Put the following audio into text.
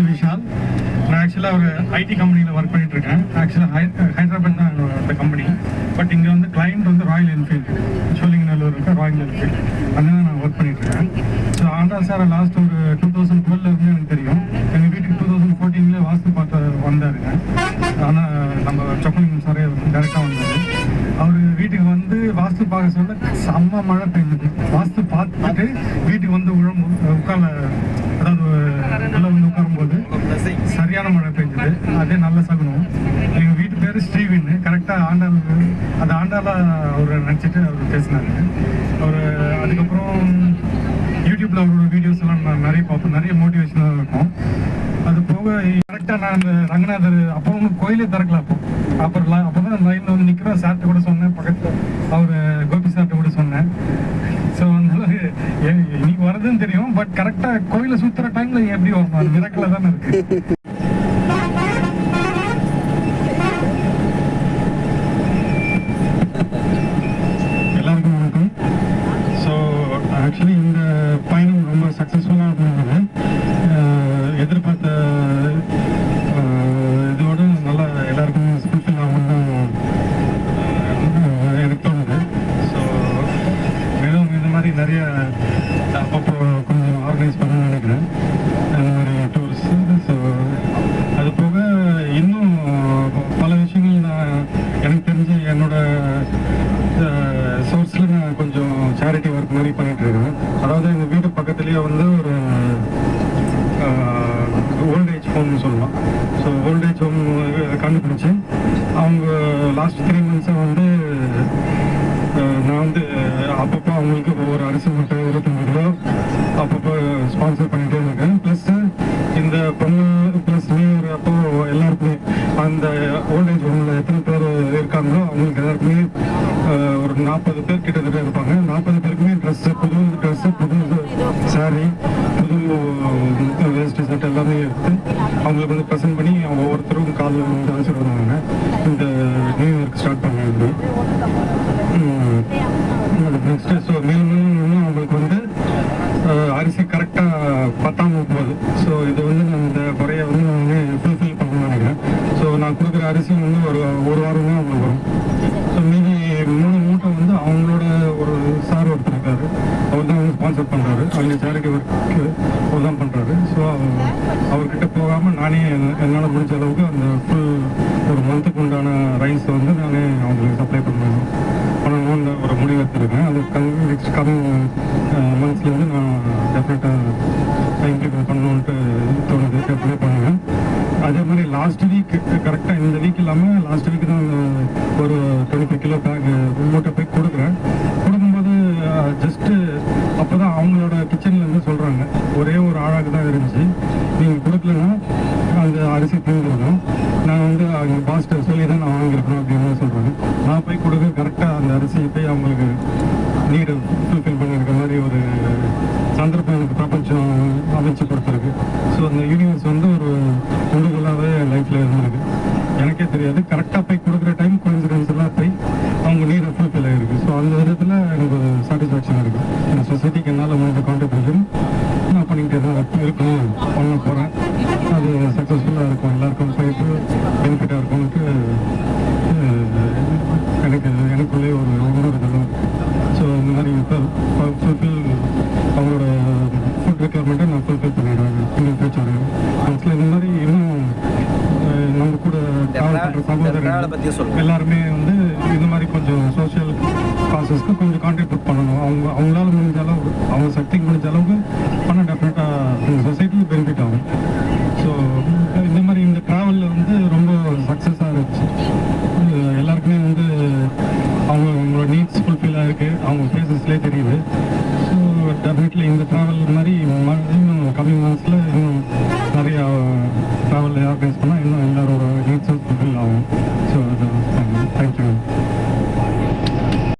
பேர் விஷால் நான் ஆக்சுவலாக ஒரு ஐடி கம்பெனியில் ஒர்க் பண்ணிட்டு இருக்கேன். ஆக்சுவலாக ஹைதராபாத் தான் அந்த கம்பெனி பட் இங்கே வந்து கிளைண்ட் வந்து ராயல் என்ஃபீல்டு சோழிங்கநல்லூர் இருக்க ராயல் என்ஃபீல்டு அங்கே தான் நான் ஒர்க் பண்ணிட்டு இருக்கேன். ஸோ ஆண்டா சார் லாஸ்ட் ஒரு டூ தௌசண்ட் டுவெல்லருந்து எனக்கு தெரியும். எங்கள் வீட்டுக்கு டூ தௌசண்ட் ஃபோர்டீனில் வாஸ்து பார்த்து வந்தாருங்க. ஆனால் நம்ம சொக்கலிங்கம் சாரே டேரெக்டாக வந்தார். அவர் வீட்டுக்கு வந்து வாஸ்து பார்க்க சொல்ல செம்ம மழை பெய்ஞ்சது வாஸ்து பார்த்துட்டு வீட்டுக்கு வந்து உழம்பு உட்கால அதாவது உள்ள வந்து உட்காரும்போது சரியான மழை பெஞ்சுது அதே நல்ல சகுனம். எங்கள் வீட்டு பேர் ஸ்ரீவின். கரெக்டாக ஆண்டாள் அது ஆண்டாளா அவர் நினச்சிட்டு அவர் பேசினாரு. அவர் அதுக்கப்புறம் யூடியூப்ல அவரோட வீடியோஸ் எல்லாம் நான் நிறைய பார்ப்பேன். நிறைய மோட்டிவேஷனாக இருக்கும். அது போக கரெக்டாக நான் அந்த ரங்கநாதர் அப்போ ஒன்றும் கோயிலே திறக்கல அப்போ. அப்புறம் அப்போ அப்பதான் லைன்ல வந்து நிற்கிறோம் சார்ட்ட கூட சொன்னேன். பக்கத்தில் அவர் கோபி சார்ட்ட கூட சொன்னேன். ஸோ அதனால எ- இன்னைக்கு வரதுன்னு தெரியும். பட் கரெக்டாக கோயிலை சுற்றுற டைம்ல எப்படி வரணும். அது மிரக்கில் தானே இருக்கு எல்லாருக்கும் வணக்கம் ஸோ ஆக்சுவலி இந்த பயணம் ரொம்ப சக்ஸஸ்ஃபுல்லாக இருந்தது அஹ் எதிர்பார்த்த அஹ், இதோட நல்லா எல்லாருக்கும் ஃபுல்ஃபில் ஆகும்னு அஹ், எனக்கு தோணுது ஸோ மேலும் இந்த மாதிரி நிறைய அப்பப்போ கொஞ்சம் ஆர்கனைஸ் பண்ண நினைக்கிறேன் அந்த மாதிரி டூர்ஸ் ஸோ அது போக இன்னும் பல விஷயங்கள் நான் எனக்கு தெரிஞ்சு என்னோட சோர்ஸில் நான் கொஞ்சம் சேரிட்டி ஒர்க் மாதிரி பண்ணிட்டு இருக்கேன். அதாவது எங்கள் வீட்டு பக்கத்துலேயே வந்து ஒரு ஓல்ட் ஏஜ் ஹோம்னு சொல்லலாம். ஸோ ஓல்ட் ஏஜ் ஹோம் கண்டுபிடிச்சி அவங்க லாஸ்ட் த்ரீ மந்த்ஸாக வந்து நான் வந்து அப்பப்போ அவங்களுக்கு ஒவ்வொரு அரிசி மூட்டை இருபத்தஞ்சு கிலோ அப்பப்போ ஸ்பான்சர் பண்ணிகிட்டே இருக்கேன். ப்ளஸ் இந்த பொங்கல் ப்ளஸ் நியூ இயர் அப்போ எல்லாருக்குமே அந்த ஓல்ட் ஏஜ் ஹோமில் எத்தனை பேர் இருக்காங்களோ அவங்களுக்கு எல்லாருக்குமே ஒரு நாற்பது பேர் கிட்டத்தட்ட இருப்பாங்க. நாற்பது பேருக்குமே ட்ரெஸ்ஸு புது ட்ரெஸ்ஸு புது சாரி புது வேஸ்ட் ஷர்ட் எல்லாமே எடுத்து அவங்களுக்கு வந்து ப்ரெசென்ட் பண்ணி அவங்க ஒவ்வொருத்தரும் காலில் வந்து ஆசீர்வாதம் இந்த நியூ இயர்க்கு ஸ்டார்ட் பண்ணாங்க நெக்ஸ்ட் ஸோ மேலும் மேலும் அவங்களுக்கு வந்து அரிசி கரெக்டாக பத்தாமல் போகுது. ஸோ இது வந்து நான் இந்த குறையை வந்து நான் வந்து ஃபுல்ஃபில் பண்ணணும்னு நினைக்கிறேன் ஸோ நான் கொடுக்குற அரிசி வந்து ஒரு ஒரு வாரம் ஸோ மீதி மூணு மூட்டை வந்து அவங்களோட ஒரு சார் ஒருத்தர் இருக்காரு அவர் தான் வந்து ஸ்பான்சர் பண்ணுறாரு அவங்க சேரிட்டி ஒர்க் அவர் தான் பண்ணுறாரு ஸோ அவர்கிட்ட போகாமல் நானே என்னால் முடிஞ்ச அளவுக்கு அந்த ஃபுல் ஒரு மந்த்துக்கு உண்டான ரைஸ் வந்து நானே அவங்களுக்கு சப்ளை பண்ணுவேன். பண்ணணும்னு ஒரு முடிவு எடுத்துருக்கேன். அது நெக்ஸ்ட் கமிங் மந்த்ஸ்லேருந்து நான் டெஃபினட்டாக இம்ப்ளிமெண்ட் பண்ணணுன்ட்டு தோணுது. அப்ளை பண்ணுவேன். அதே மாதிரி லாஸ்ட் வீக் கரெக்டாக இந்த வீக் இல்லாமல் லாஸ்ட் வீக் தான் ஒரு டுவெண்ட்டி ஃபைவ் கிலோ பேக் மூட்டை போய் கொடுக்குறேன். கொடுக்கும்போது ஜஸ்ட்டு அப்போ தான் அவங்களோட கிச்சன்லேருந்து சொல்கிறாங்க ஒரே ஒரு ஆழாக்கு தான் இருந்துச்சு. நீங்கள் கொடுக்கலன்னா அந்த அரிசி தீர்ந்துடும் நான் வந்து அவங்க பாஸ்டர் சொல்லி தான் நான் வாங்கியிருக்கணும் அப்படின்னு சொல்கிறாங்க நான் போய் கொடுக்க கரெக்டாக அந்த அரிசியை போய் அவங்களுக்கு நீடு ஃபுல்ஃபில் பண்ணியிருக்க மாதிரி ஒரு சந்தர்ப்பம் எனக்கு பிரபஞ்சம் அமைச்சு கொடுத்துருக்கு. ஸோ அந்த யூனிவர்ஸ் வந்து ஒரு உண்டுகளாகவே லைஃப்பில் இருந்திருக்கு. எனக்கே தெரியாது. கரெக்டாக போய் கொடுக்குற டைம் கோயின்சிடன்ஸ் எல்லாம் போய் அவங்க நீரை ஃபுல்ஃபில் ஆகிருக்கு ஸோ அந்த விதத்தில் எனக்கு ஒரு சாட்டிஸ்ஃபேக்ஷன் இருக்குது இந்த சொசைட்டிக்கு என்னால் முடிஞ்ச கான்ட்ரிபியூஷன் நான் பண்ணிக்கிட்டே தான் இருக்கணும் பண்ண போகிறேன் அது சக்ஸஸ்ஃபுல்லாக இருக்கும். எல்லாருக்கும் போயிட்டு பெனிஃபிட்டாக அஹ், எனக்கு எனக்குள்ளே ஒரு உணர்வு ஸோ இந்த மாதிரி ஃபுல்ஃபில் அவங்களோட ஃபுட் ரெக்யர்மெண்ட்டை நான் ஃபுல்ஃபில் பண்ணிடுவேன். இன்னும் ஃபியூச்சர் மோஸ்ட்லி இந்த மாதிரி இன்னும் நம்ம கூட எல்லாருமே வந்து இந்த மாதிரி கொஞ்சம் சோஷியல் காசஸ்க்கு கொஞ்சம் கான்ட்ரிபியூட் பண்ணணும். அவங்க அவங்களால முடிஞ்ச அளவு அவங்க சக்திக்கு முடிஞ்ச அளவுக்கு பண்ண டெஃபினட்டாக சொசைட்டி பெனிஃபிட் ஆகும். நிறையா ட்ராவல் யார் பண்ணால் இன்னும் எல்லாரோட நீட்ஸும் ஃபுல்ஃபில் ஆகும் ஸோ தேங்க்யூ